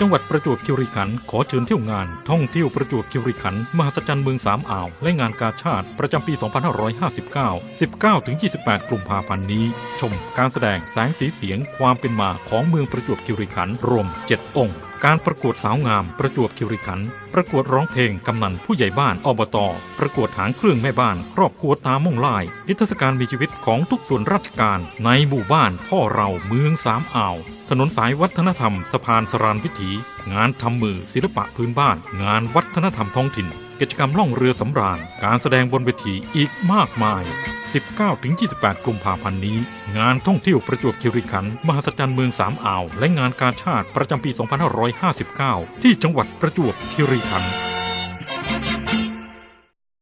จังหวัดประจวบคีรีขันธ์ขอเชิญเที่ยวงาน ท่องเที่ยวประจวบคีรีขันธ์มหัศจรรย์เมืองสามอ่าว และงานกาชาติประจำปี 2559 19-28 กลุ่มภาพันธ์นี้ ชมการแสดงแสงสีเสียงความเป็นมาของเมืองประจวบคีรีขันธ์รวม 7 องค์ การประกวดสาวงามประจวบคิริขันธ์ประกวดร้องเพลงกำนันผู้ใหญ่บ้านอบต ประกวดหางเครื่องแม่บ้าน ครอบครัวตาม่งลาย นิทรรศการมีชีวิตของทุกส่วนราชการ ในหมู่บ้านพ่อเราเมืองสามอ่าว ถนนสายวัฒนธรรมสะพานสรานวิถี งานทำมือศิลปะพื้นบ้าน งานวัฒนธรรมท้องถิ่น กิจกรรมล่องเรือสำราญ การแสดงบนเวทีอีกมากมาย 19-28 กุมภาพันธ์นี้ งานท่องเที่ยวประจวบคีรีขันธ์มหัศจรรย์เมืองสามอ่าว และงานกาชาติประจำปี 2559 ที่จังหวัดประจวบคีรีขันธ์